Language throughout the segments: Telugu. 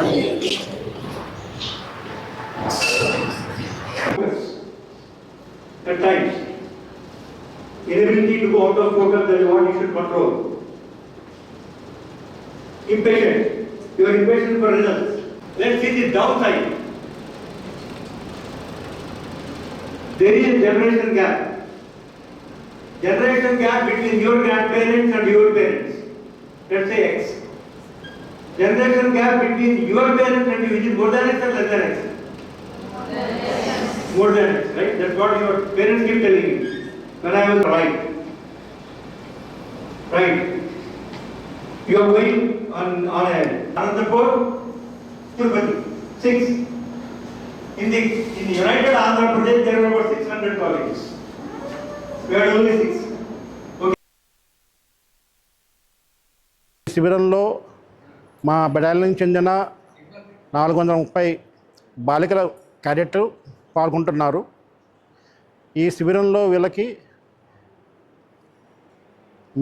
Amen. At times, inability to go out of focus, that is what you should control. Impatient, you are impatient for results. Let's see the downside. There is a generation gap. Generation gap between your grandparents and your parents. Let's say X. Generation gap between your parents and you, is it more than X or less than X? More than X, right? That's what your parents keep telling you. When I was right. Right. You are going on, on a, another four, Tirupati, six. In the, in the United Andhra Pradesh, there are about six hundred colleges. We had only six. శిబిరంలో మా బెటాలియన్ చెందిన నాలుగు వందల ముప్పై బాలికల క్యాడెట్ పాల్గొంటున్నారు. ఈ శిబిరంలో వీళ్ళకి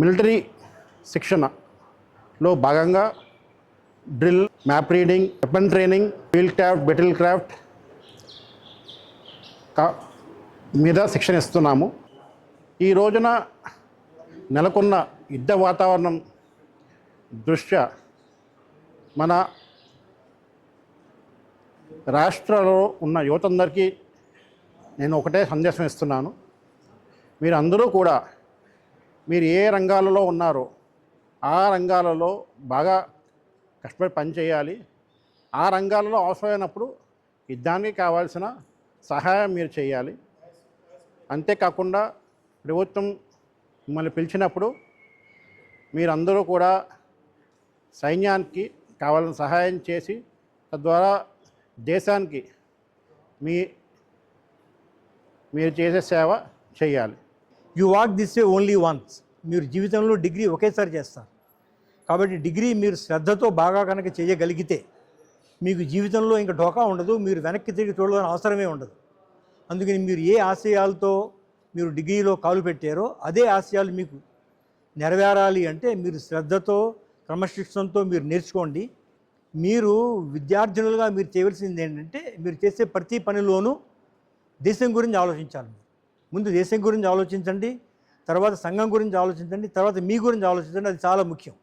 మిలిటరీ శిక్షణలో భాగంగా drill map reading weapon training field craft battle craft మీద శిక్షణ ఇస్తున్నాము. ఈ రోజున నెలకొన్న యుద్ధ వాతావరణం దృష్ట్యా మన రాష్ట్రంలో ఉన్న యువతందరికీ నేను ఒకటే సందేశం ఇస్తున్నాను. మీరు అందరూ కూడా మీరు ఏ రంగాలలో ఉన్నారో ఆ రంగాలలో బాగా కష్టపడి పనిచేయాలి ఆ రంగాలలో అవసరమైనప్పుడు యుద్ధానికి కావాల్సిన సహాయం మీరు చేయాలి. అంతేకాకుండా ప్రభుత్వం మిమ్మల్ని పిలిచినప్పుడు మీరందరూ కూడా సైన్యానికి కావాలని సహాయం చేసి తద్వారా దేశానికి మీ మీరు చేసే సేవ చేయాలి. You walk this way only once మీరు జీవితంలో డిగ్రీ ఒకేసారి చేస్తారు. కాబట్టి డిగ్రీ మీరు శ్రద్ధతో బాగా కనుక చేయగలిగితే మీకు జీవితంలో ఇంకా ఢోకా ఉండదు మీరు వెనక్కి తిరిగి చూడాలని అవసరమే ఉండదు. అందుకని మీరు ఏ ఆశయాలతో మీరు డిగ్రీలో కాలు పెట్టారో అదే ఆశయాలు మీకు నెరవేరాలి అంటే మీరు శ్రద్ధతో క్రమశిక్షణతో మీరు నేర్చుకోండి. మీరు విద్యార్థినులుగా మీరు చేయవలసింది ఏంటంటే మీరు చేసే ప్రతి పనిలోనూ దేశం గురించి ఆలోచించాలి. ముందు దేశం గురించి ఆలోచించండి తర్వాత సంఘం గురించి ఆలోచించండి తర్వాత మీ గురించి ఆలోచించండి అది చాలా ముఖ్యం.